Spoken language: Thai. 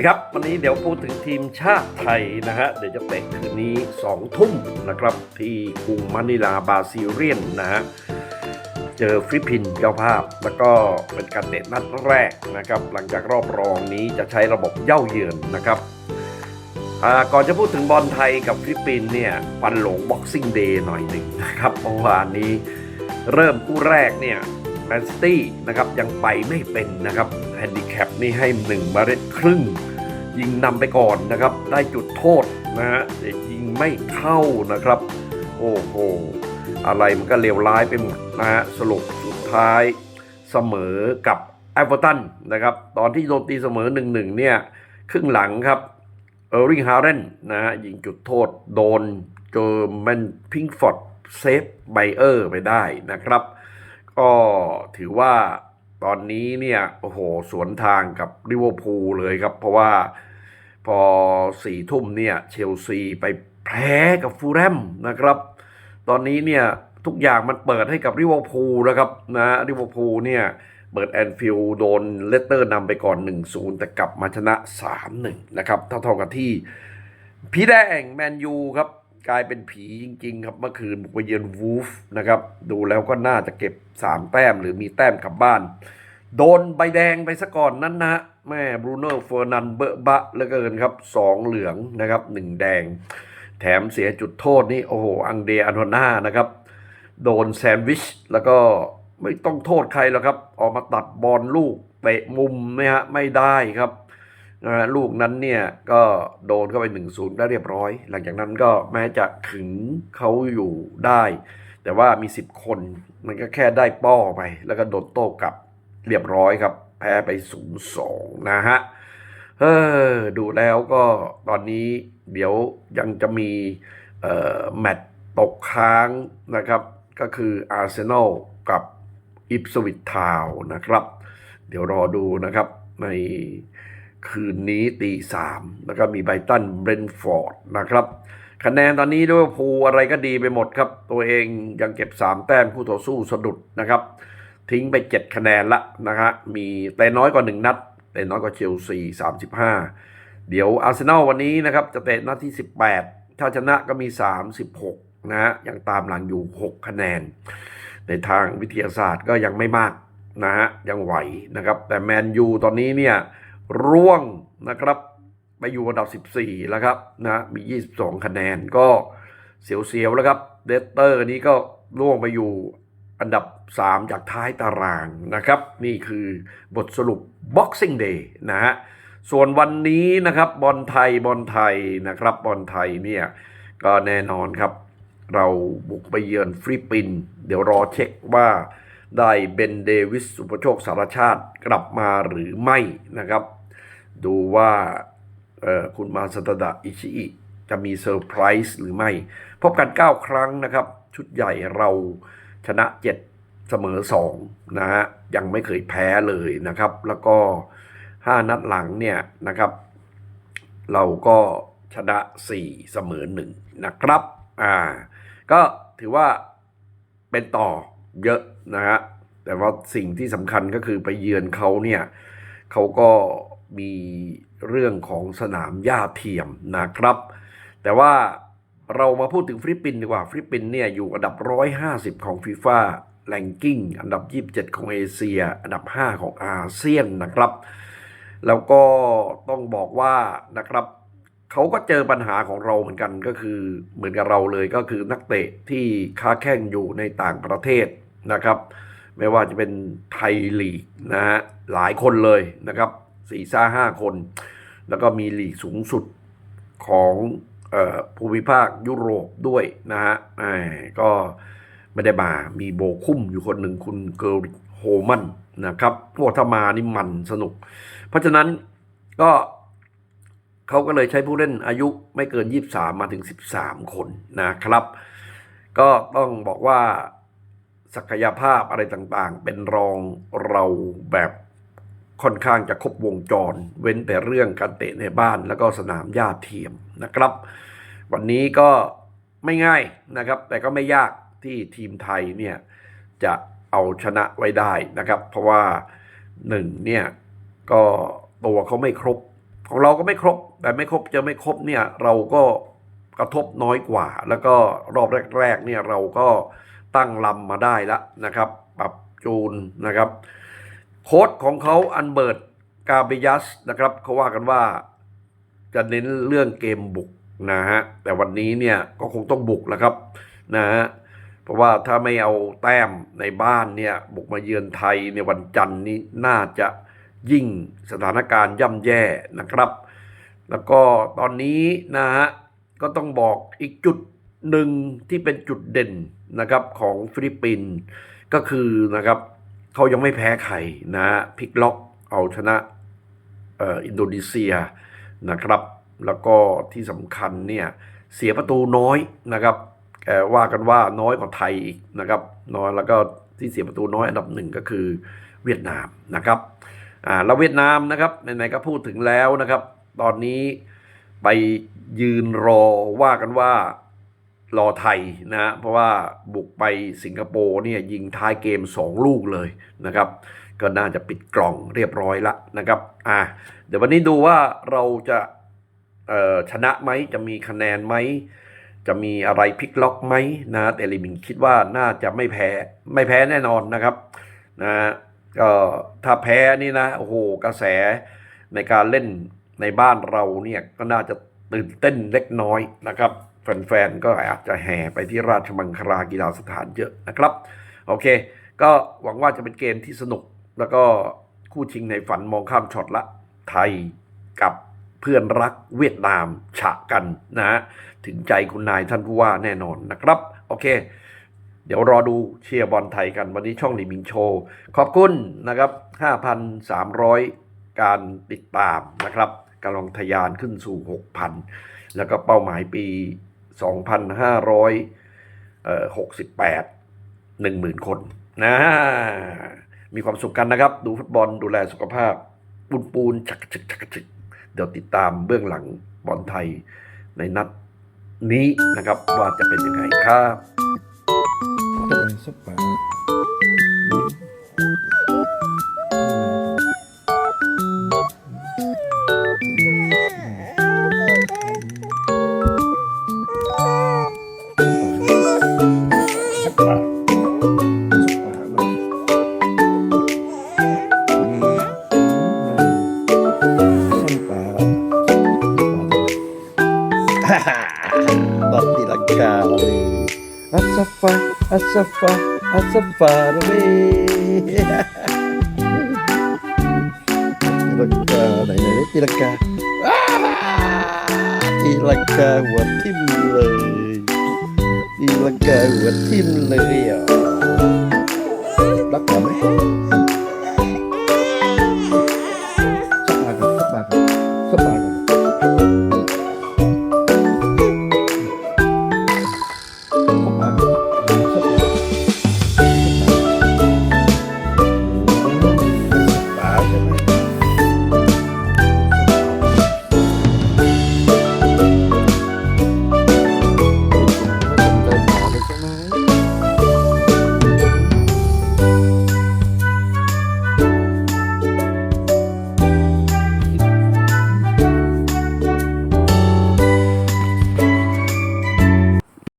ดีครับ วันนี้เดี๋ยวพูดถึงทีมชาติไทยนะฮะ เดี๋ยวจะเตะคืนนี้ 2 ทุ่มนะครับ ที่กรุงมะนิลาบาซิเลียนนะฮะ เจอฟิลิปปินส์เจ้าภาพ แล้วก็เป็นการเตะนัดแรกนะครับ หลังจากรอบรองนี้จะใช้ระบบเย่าเยือนนะครับก่อนจะพูดถึงบอลไทยกับฟิลิปปินส์เนี่ยปันหลงบ็อกซิ่งเดย์หน่อยหนึ่งนะครับเมื่อวานนี้เริ่มคู่แรกเนี่ยแมนซิตี้นะครับยังไปไม่เป็นนะครับแฮนดิแคปนี่ให้หนึ่งมาเรดครึ่ง ยิงนำไปก่อนนะครับ ได้จุดโทษนะฮะแต่ยิงไม่เข้านะครับ โอ้โห อะไรมันก็เลวร้ายไปหมดนะฮะสรุปสุดท้ายเสมอกับเอเวอร์ตันนะครับ ตอนที่โดนตีเสมอ 1-1 เนี่ย ครึ่งหลังครับเออริงฮาร์เรนนะฮะยิงจุดโทษโดนเจอแมนพิงฟอร์ดเซฟไบเออร์ไปได้นะครับ ก็ถือว่าตอนนี้เนี่ย โอ้โห สวนทางกับลิเวอร์พูลเลยครับ เพราะว่า อสี่ทุ่มเนี่ยเชลซีไปแพ้กับฟูลแลมนะครับ ตอนนี้เนี่ยทุกอย่างมันเปิดให้กับลิวอพูลแล้วครับนะลิวอพูเนี่ยเปิดแอนฟิลด์โดนเลสเตอร์นำไปก่อน 1-0 แต่กลับมาชนะ 3-1 นะครับเท่าๆกับที่ผีแดงแมนยูครับกลายเป็นผีจริง ๆ ครับเมื่อคืนบุกไปเยือนวูฟนะครับ ดูแล้วก็น่าจะเก็บ 3 แต้มหรือมีแต้มกลับบ้าน โดนใบแดงไปซะก่อนนั้นนะฮะแม่บรูโน่เฟอร์นันเบอะบะเหลือเกินครับ2เหลืองนะครับ1แดง แถมเสียจุดโทษนี่โอ้โห อังเดอันโทน่านะครับ โดนแซนด์วิช แล้วก็ไม่ต้องโทษใครแล้วครับ ออกมาตัดบอลลูกเตะมุมนะฮะไม่ได้ครับนะฮะลูกนั้นเนี่ยก็โดนเข้าไป1นศูนย์ได้เรียบร้อย หลังจากนั้นก็แม้จะขึงเขาอยู่ได้ แต่ว่ามี 10 คนมันก็แค่ได้ป้อไป แล้วก็โดนโต้กลับ เรียบร้อยครับ แพ้ไป0ูนย์สองนะฮะเออดูแล้วก็ตอนนี้เดี๋ยวยังจะมีแมตช์ตกค้างนะครับ ก็คืออาร์เซนอลกับอิปสวิททาวนะครับ เดี๋ยวรอดูนะครับในคืนนี้ตีสามแล้วก็มีไบตันเบรนฟอร์ดนะครับ คะแนนตอนนี้ลิเวอร์พูลอะไรก็ดีไปหมดครับ ตัวเองยังเก็บ 3 แต้มคู่ต่อสู้สะดุดนะครับ ทิ้งไป 7 คะแนนละนะฮะมีแต่น้อยกว่า 1 นัด แต่น้อยกว่าเชลซี 35 เดี๋ยวอาร์เซนอลวันนี้นะครับจะเตะนัดที่ 18 ถ้าชนะก็มี 36 นะฮะยังตามหลังอยู่ 6 คะแนน ในทางวิทยาศาสตร์ก็ยังไม่มากนะฮะยังไหวนะครับ แต่แมนยูตอนนี้เนี่ยร่วงนะครับไปอยู่อันดับ 14 แล้วครับนะมี 22 คะแนนก็เสียวๆแล้วครับเดสเตอร์นี้ก็ร่วงไปอยู่ อันดับ 3 จากท้ายตารางนะครับ นี่คือบทสรุป Boxing Day นะฮะส่วนวันนี้นะครับบอลไทยบอลไทยนะครับบอลไทยเนี่ยก็แน่นอนครับ เราบุกไปเยือนฟิลิปปินส์เดี๋ยวรอเช็คว่าได้เบนเดวิสสุภโชคสารชาติกลับมาหรือไม่นะครับ ดูว่าคุณมาสตดะอิชิอิจะมีเซอร์ไพรส์หรือไม่ พบกัน 9 ครั้งนะครับ ชุดใหญ่เรา ชนะ7เสมอ2นะฮะยังไม่เคยแพ้เลยนะครับ แล้วก็5นัดหลังเนี่ยนะครับ เราก็ชนะ4เสมอ1นะครับอ่าก็ถือว่าเป็นต่อเยอะนะฮะแต่ว่าสิ่งที่สำคัญก็คือไปเยือนเขาเนี่ยเขาก็มีเรื่องของสนามหญ้าเทียมนะครับ แต่ว่า เรามาพูดถึงฟิลิปปินส์ดีกว่าฟิลิปปินส์เนี่ยอยู่อันดับ 150 ของฟีฟ่าแ a งกิ้งอันดับ 27 ของเอเชีย อันดับ 5 ของอาเซียนนะครับ แล้วก็ต้องบอกว่านะครับเขาก็เจอปัญหาของเราเหมือนกันก็คือเหมือนกับเราเลยก็คือนักเตะที่ค้าแข่งอยู่ในต่างประเทศนะครับ ไม่ว่าจะเป็นไทยลีกนะฮะหลายคนเลยนะครับสี่ซ่าห้าคน แล้วก็มีลีกสูงสุดของ ภูมิภาคยุโรปด้วยนะฮะก็ไม่ได้มามีโบคุ้มอยู่คนหนึ่งคุณเกิร์ลโฮมันนะครับพวกถ้ามานี่มันสนุก เพราะฉะนั้นก็เขาก็เลยใช้ผู้เล่นอายุไม่เกิน 23 มาถึง 13 คนนะครับ ก็ต้องบอกว่าศักยภาพอะไรต่างๆ เป็นรองเราแบบ ค่อนข้างจะครบวงจร เว้นแต่เรื่องการเตะในบ้านแล้วก็สนามหญ้าเทียมนะครับ วันนี้ก็ไม่ง่ายนะครับ แต่ก็ไม่ยากที่ทีมไทยเนี่ยจะเอาชนะไว้ได้นะครับ เพราะว่าหนึ่งเนี่ยก็ตัวเขาไม่ครบ ของเราก็ไม่ครบ แต่ไม่ครบจะไม่ครบเนี่ยเราก็กระทบน้อยกว่า แล้วก็รอบแรกๆเนี่ยเราก็ตั้งลำมาได้แล้วนะครับ ปรับจูนนะครับ โค้ดของเขาอันเบิร์ตกาเบยัสนะครับเขาว่ากันว่าจะเน้นเรื่องเกมบุกนะฮะแต่วันนี้เนี่ยก็คงต้องบุกแล้วครับนะฮะเพราะว่าถ้าไม่เอาแต้มในบ้านเนี่ยบุกมาเยือนไทยในวันจันทร์นี้น่าจะยิ่งสถานการณ์ย่ำแย่นะครับ แล้วก็ตอนนี้นะฮะก็ต้องบอกอีกจุดหนึ่งที่เป็นจุดเด่นนะครับของฟิลิปปินส์ก็คือนะครับ เขายังไม่แพ้ใครนะฮะพลิกล็อกเอาชนะอินโดนีเซียนะครับ แล้วก็ที่สำคัญเนี่ยเสียประตูน้อยนะครับแว่ากันว่าน้อยกว่าไทยอีกนะครับน้อยแล้วก็ที่เสียประตูน้อยอันดับหนึ่งก็คือเวียดนามนะครับอ่าแล้วเวียดนามนะครับไหนๆก็พูดถึงแล้วนะครับ ตอนนี้ไปยืนรอว่ากันว่า รอไทยนะเพราะว่าบุกไปสิงคโปร์เนี่ยยิงท้ายเกม 2 ลูกเลยนะครับ ก็น่าจะปิดกล่องเรียบร้อยละนะครับอ่าเดี๋ยววันนี้ดูว่าเราจะชนะไหมจะมีคะแนนไหมจะมีอะไรพลิกล็อกไหมนะแต่ลิมิงคิดว่าน่าจะไม่แพ้ไม่แพ้แน่นอนนะครับนะก็ถ้าแพ้นี่นะโอ้โหกระแสในการเล่นในบ้านเราเนี่ยก็น่าจะตื่นเต้นเล็กน้อยนะครับ แฟนๆ ก็อาจจะแห่ไปที่ราชมังคลากีฬาสถานเยอะนะครับ โอเค ก็หวังว่าจะเป็นเกมที่สนุก แล้วก็คู่ชิงในฝันมองข้ามช็อตละ ไทยกับเพื่อนรักเวียดนามฉะกันนะฮะถึงใจคุณนายท่านผู้ว่าแน่นอนนะครับ โอเค เดี๋ยวรอดูเชียร์บอลไทยกันวันนี้ช่องลีมิงโชว์ขอบคุณนะครับ 5,300 การติดตามนะครับกำลังทะยานขึ้นสู่ 6,000 แล้วก็เป้าหมายปี 2,568 10,000 คนนะมีความสุขกันนะครับ ดูฟุตบอลดูแลสุขภาพ ปูนปูนชักชักชักชักเดี๋ยวติดตามเบื้องหลังบอลไทยในนัดนี้นะครับว่าจะเป็นยังไงครับท ตัดตีลังกาเลยอัสฟาอัสฟาอัสฟาเว้ยตีลั